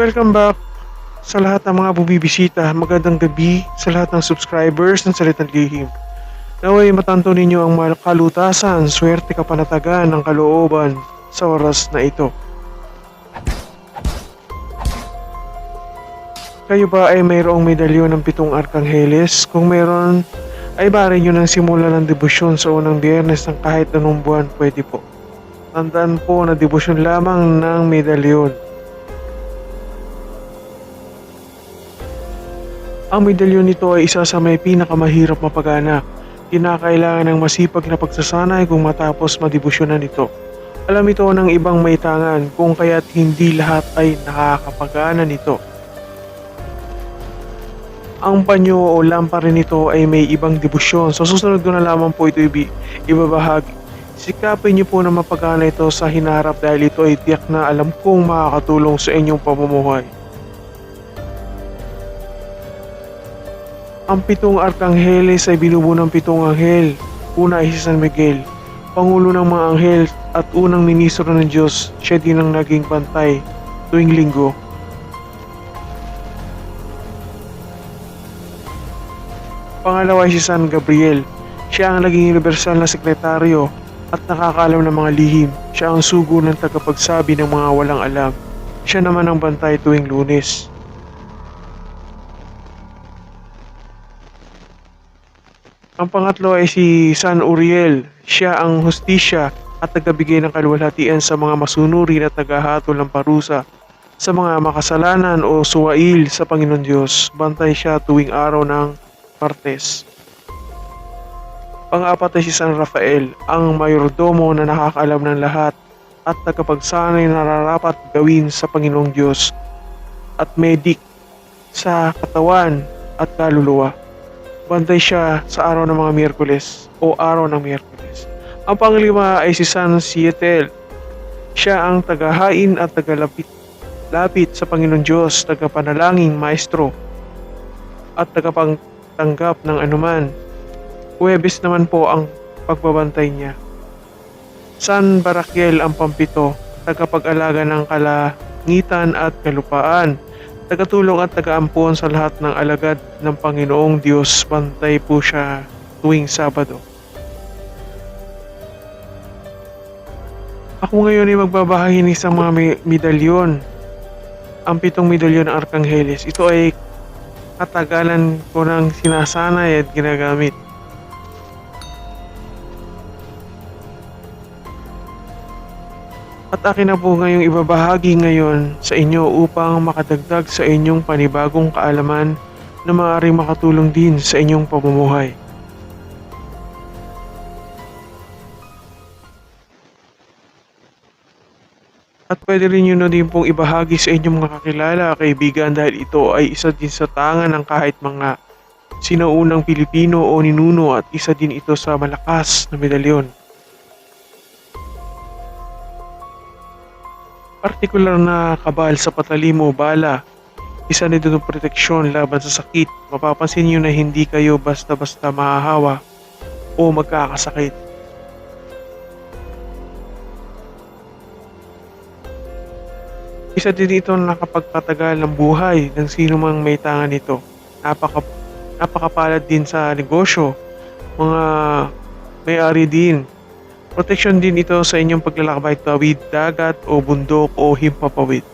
Welcome back sa lahat ng mga bumibisita. Magandang gabi sa lahat ng subscribers ng Salitang Lihim. Naway matanto ninyo ang kalutasan, swerte kapanatagan ng kalooban sa oras na ito. Kayo ba ay mayroong medalyon ng pitong arkangheles? Kung meron, ay bari nyo ng simula ng debosyon sa unang biyernes ng kahit anong buwan pwede po. Tandaan po na debosyon lamang ng medalyon. Ang medalyon nito ay isa sa may pinakamahirap mapagana. Kinakailangan ng masipag na pagsasanay kung matapos madibusyonan ito. Alam ito ng ibang may tangan kung kaya't hindi lahat ay nakakapagana nito. Ang panyo o lampa rin nito ay may ibang debosyon. Sa susunod ko na lamang po ito ibabahagi. Sikapin niyo po na mapagana ito sa hinaharap dahil ito ay tiyak na alam kong makakatulong sa inyong pamumuhay. Ang pitong arkangheles ay binubuo ng pitong anghel. Una ay si San Miguel, pangulo ng mga anghel at unang ministro ng Diyos. Siya din ang naging bantay tuwing linggo. Pangalawa ay si San Gabriel. Siya ang naging universal na sekretaryo at nakakaalam ng mga lihim. Siya ang sugo ng tagapagsabi ng mga walang alam. Siya naman ang bantay tuwing lunes. Ang pangatlo ay si San Uriel. Siya ang hustisya at tagabigay ng kaluwalhatian sa mga masunurin at tagahatol ng parusa sa mga makasalanan o suwail sa Panginoon Diyos. Bantay siya tuwing araw ng Martes. Pang-apat ay si San Rafael, ang mayordomo na nakakaalam ng lahat at tagapagsanay na nararapat gawin sa Panginoong Diyos at medic sa katawan at kaluluwa. Bantay siya sa araw ng mga Miyerkules o araw ng Miyerkules. Ang panglima ay si San Sietel. Siya ang tagahain at tagalapit lapit sa Panginoon Diyos, tagapanalangin, maestro, at tagapagtanggap ng anuman. Huwebes naman po ang pagbabantay niya. San Barakiel ang pampito, tagapag-alaga ng kalangitan at kalupaan, tagatulong at tagaampon sa lahat ng alagad ng Panginoong Diyos. Bantay po siya tuwing Sabado. Ako ngayon ay magbabahagi ng isang mga me- medalyon. Ang pitong medalyon ng Arcangheles. Ito ay katagalan ko ng sinasanay at ginagamit. At akin na po ngayong ibabahagi ngayon sa inyo upang makadagdag sa inyong panibagong kaalaman na maaaring makatulong din sa inyong pamumuhay. At pwede rin nyo na din pong ibahagi sa inyong mga kakilala, kaibigan dahil ito ay isa din sa tangan ng kahit mga sinaunang Pilipino o ninuno at isa din ito sa malakas na medalyon. Partikular na kabal sa patalim o bala, isa nito ng proteksyon laban sa sakit. Mapapansin nyo na hindi kayo basta-basta mahahawa o magkakasakit. Isa din ito na nakapagpatagal ng buhay ng sino mang may tangan nito. Napaka, napakapalad din sa negosyo, mga may-ari din. Protection din ito sa inyong paglalakbay tawid dagat o bundok o himpapawid.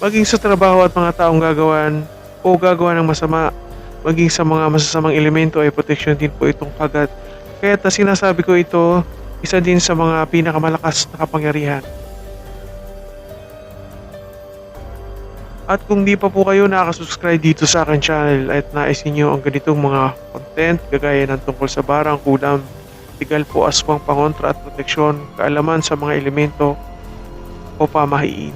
Maging sa trabaho at mga taong gagawan o gagawa ng masama, maging sa mga masasamang elemento ay protection din po itong kagat. Kaya ta sinasabi ko ito, isa din sa mga pinakamalakas na kapangyarihan. At kung di pa po kayo nakasubscribe dito sa akin channel at nais ninyo ang ganitong mga content kagaya ng tungkol sa barang, kulam, tigal po aswang pangontra at proteksyon, kaalaman sa mga elemento o pamahiin.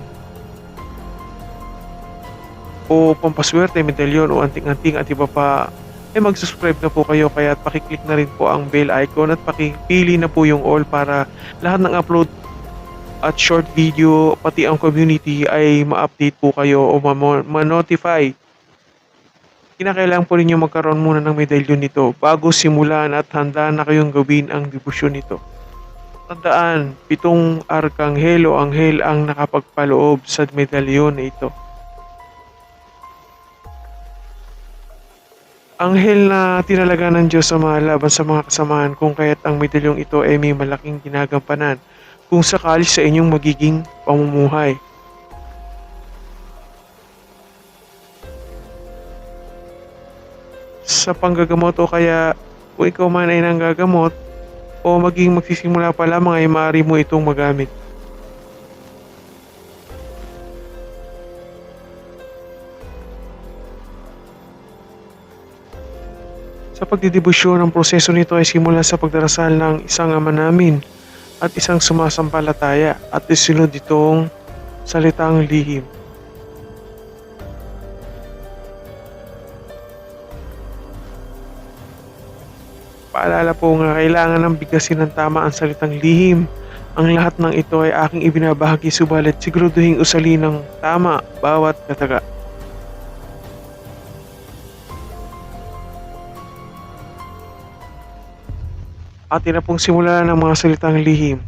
O pampaswerte, medalyon o anting-anting at iba pa ay mag-subscribe na po kayo kaya pakiclick na rin po ang bell icon at pakipili na po yung all para lahat ng upload at short video pati ang community ay ma-update po kayo o ma- ma-notify kinakailangan po ninyo magkaroon muna ng medalyon nito bago simulan at handa na kayong gawin ang debosyon nito. Tandaan, pitong arkanghel o anghel ang nakapagpaloob sa medalyon na ito. Anghel na tinalaga ng Diyos sa mga laban sa mga kasamahan kung kaya't ang medalyong ito ay may malaking ginagampanan kung sakali sa inyong magiging pamumuhay. Sa panggagamot o kaya kung ikaw man ay nanggagamot o maging magsisimula pa lamang ay maaari mo itong magamit. Sa pagdidibusyon, ang proseso nito ay simula sa pagdarasal ng isang ama namin at isang sumasampalataya at isunod itong salitang lihim. Paalala po nga kailangan ng bigkasin ng tama ang salitang lihim. Ang lahat ng ito ay aking ibinabahagi subalit siguraduhin usalin ng tama bawat kataga. Atin na pong simula ng mga salitang lihim.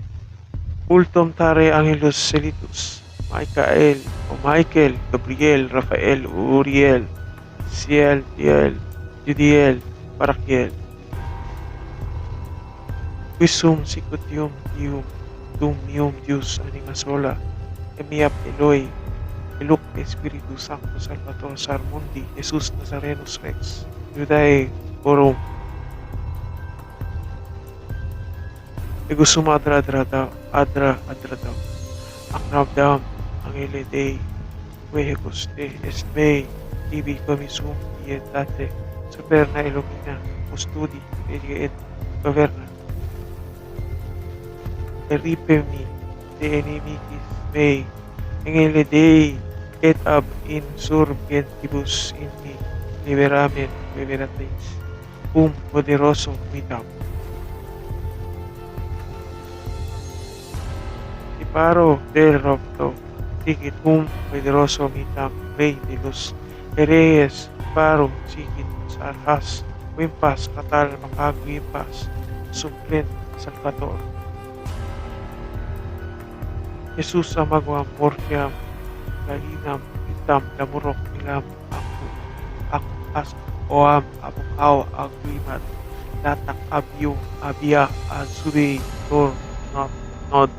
Ultum tare angelos celitus. Michael, o Michael, Gabriel, Rafael, Uriel, Ciel, Tiel, Judiel, Parakiel. Quisum sicutium Dium, dum mium Deus anima sola, emiap Eloi, Eluc Espiritu Sancto Salvator Sarmundi, Jesus Nazarenus Rex, Judae Forum, Ego sumadra adra adra adra daw. Ang ramdam, ang ilidei, Wehecos te esmei, ibi komisum ietate, superna illumina, custodi, et governa. Eripemi, de enemicis mei, engele Dei, et ab insurgentibus in me, liberamen liberatis, cum poderoso mitam. Paro del Robto, Sigit hum poderoso mitam Rey de los Herees, Paro, Sigit sa Arhas, Wimpas, Katal, Makagwimpas, Sumplen, Salvador. Jesus amagwam mortiam, Galinam, Itam, Lamurok, Ilam, Aku, Aku, As, Oam, Abukaw, Agwimat, Latak, Abyo, Abia, Azuri, Tor, Not, Nod,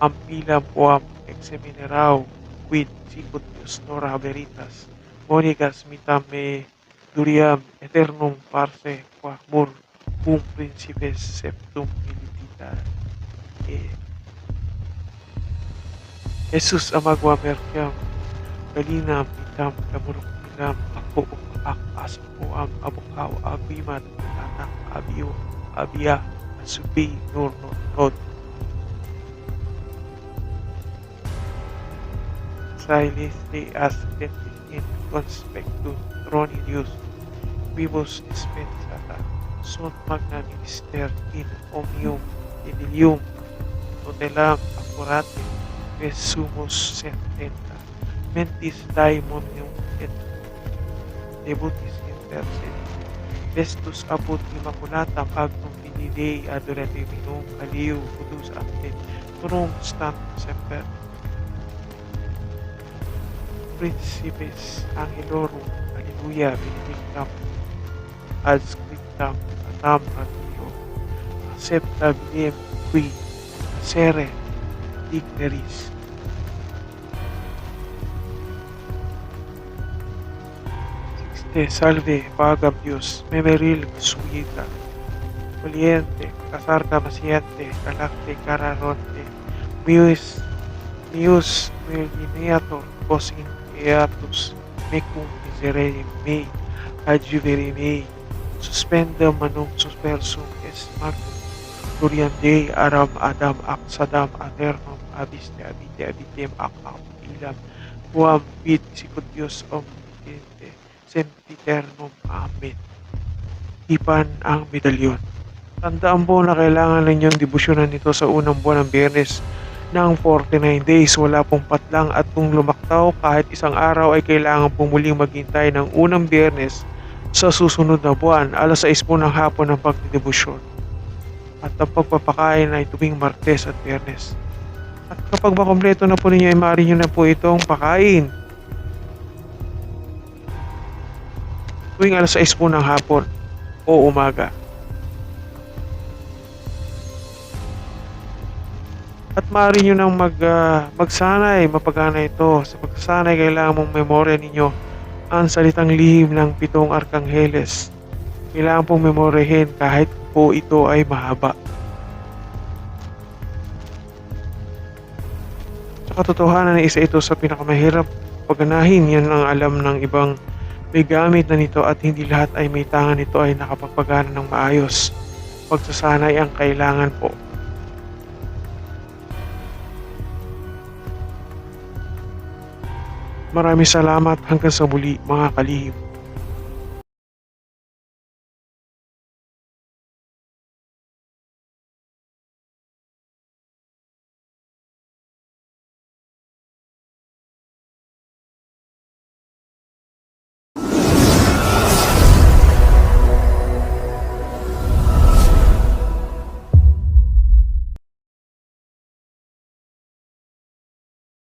Ampilam Oam, Exemineraw, Quid, Siput, Nora, Veritas, Monigas, Mitame, Duriam, Eternum, Parce, Quahmur, Cum Principes, Septum, Militita, eh, Jesus amagwa merkiam, Galinam, Itam, Lamurok, Ilam, Ako, Ak, Aspo, Am, Abukaw, Abimat, Anak, Abiyo, Abiya, Asubi, Nur, Nur, Nod, Silesti ascendentis in conspectum troni Deus, quibus dispensata, sunt magna minister in omnium edilium, tutelam accurate, res sumus sententa, mentis daimonium et debutis intercedi, vestus apud immaculatam agnum fili Dei adorativum aliu udus ante, turum stant semper, Principes Angelorum, Alleluia, Benedictam, ad scriptam, atam ratio, accepta viem qui, Sere Digneris. Te salve, vaga Dios, meveril suida, valiente, cazarda paciente, galacte cararonte, mius, mius milminator, vos inquietus, mecum miserere me, adjuverei mei, suspendam manum suspersum est magnum gloriam Dei aram adam ac sadam aeternum abiste abite abitem ac ab ilam, quam vid sicut Dios omnipotente, sempiternum. Amen. Ipan ang medalyon. Tandaan po na kailangan ninyong debusyonan nito sa unang buwan ng biyernes ng 49 days. Wala pong patlang at kung lumaktaw kahit isang araw ay kailangan pong muling maghintay ng unang biyernes sa susunod na buwan. Alas 6 po ng hapon ng pagdidebusyon. At ang pagpapakain ay tuwing Martes at Biyernes. At kapag makompleto na po ninyo ay maaari nyo na po itong pakain. tuwing alas 6 po ng hapon o umaga. At maaari nyo nang mag, ah, magsanay, mapagana ito. Sa pagsasanay, kailangan mong memorya ninyo ang salitang lihim ng pitong arkangheles. Kailangan pong memoryahin kahit po ito ay mahaba. Sa katotohanan na isa ito sa pinakamahirap paganahin yan ang alam ng ibang may gamit na nito at hindi lahat ay may tangan nito ay nakapagpagana ng maayos. Pagsasanay ang kailangan po. Maraming salamat hanggang sa muli mga kalihim.